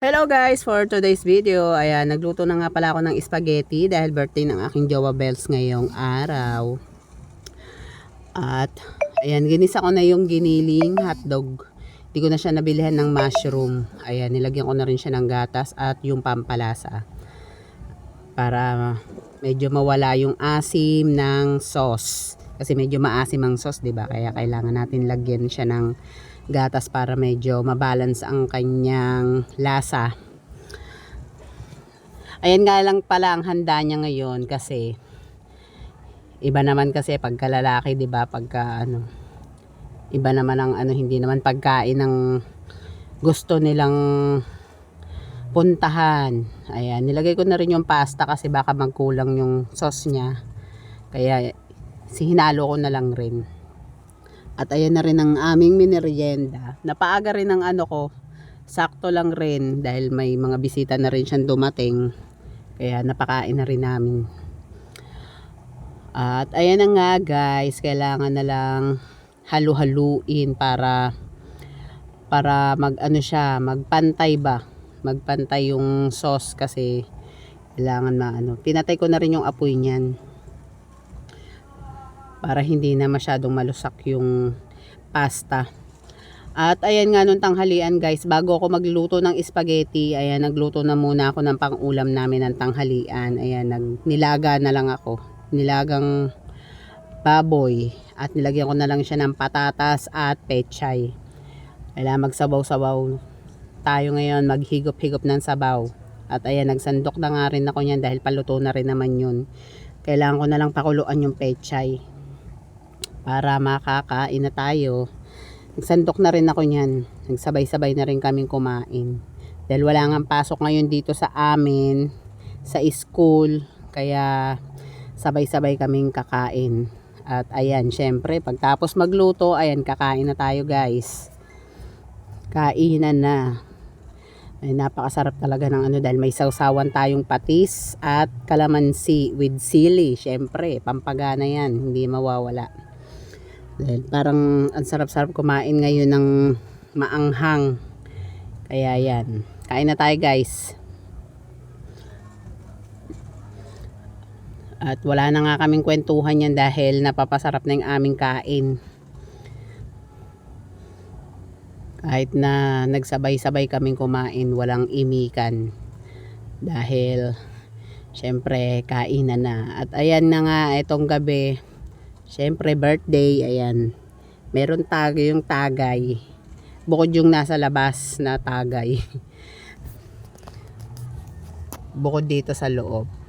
Hello guys, for today's video, ayan, nagluto na nga pala ako ng spaghetti dahil birthday ng aking jowa Bells ngayong araw. At, ayan, ginisa ko na yung giniling hotdog. Hindi ko na siya nabilihan ng mushroom. Ayan, nilagyan ko na rin siya ng gatas at yung pampalasa. Para medyo mawala yung asim ng sauce. Kasi medyo maasim ang sauce, 'di ba? Kaya kailangan natin lagyan siya ng gatas para medyo mabalance ang kanyang lasa. Ayan nga lang pala ang handa niya ngayon kasi iba naman kasi pagka lalaki, 'di ba? Pagka ano iba naman ang ano hindi naman pagkain ng gusto nilang puntahan. Ayan, nilagay ko na rin yung pasta kasi baka magkulang yung sauce niya. Kaya hinalo ko na lang rin. At ayan na rin ang aming minerienda. Napaaga rin ang ano ko. Sakto lang rin dahil may mga bisita na rin siyang dumating. Kaya napakain na rin namin. At ayan na nga guys, kailangan na lang halu-haluin para para mag ano siya, magpantay ba? Magpantay yung sauce kasi kailangan maano. Pinatay ko na rin yung apoy niyan para hindi na masyadong malusak yung pasta. At ayan nga nung tanghalian guys, bago ako magluto ng spaghetti, ayan nagluto na muna ako ng pang-ulam namin ng tanghalian. Ayan, nag, nilaga na lang ako. Nilagang baboy at nilagyan ko na lang siya ng patatas at pechay. Kailangan magsabaw-sabaw tayo ngayon, maghigop-higop ng sabaw. At ayan, nagsandok na nga rin ako niyan dahil paluto na rin naman yun. Kailangan ko na lang pakuluan yung pechay para makakain na tayo. Nagsandok na rin ako niyan. Nagsabay-sabay na rin kaming kumain. Dahil wala nga pasok ngayon dito sa amin, sa school. Kaya sabay-sabay kaming kakain. At ayan, syempre, pagtapos magluto, ayan, kakain na tayo guys. Kainan na. Ay, napakasarap talaga ng ano dahil may sausawan tayong patis at kalamansi with sili. Syempre, pampagana yan. Hindi mawawala. Dahil parang ang sarap-sarap kumain ngayon ng maanghang. Kaya yan. Kain na tayo guys. At wala na nga kaming kwentuhan yan dahil napapasarap na yung aming kain. Kahit na nagsabay-sabay kaming kumain, walang imikan. Dahil, syempre, kainan na. At ayan na nga, itong gabi, syempre, birthday, ayan. Meron tagay yung tagay. Bukod yung nasa labas na tagay. Bukod dito sa loob.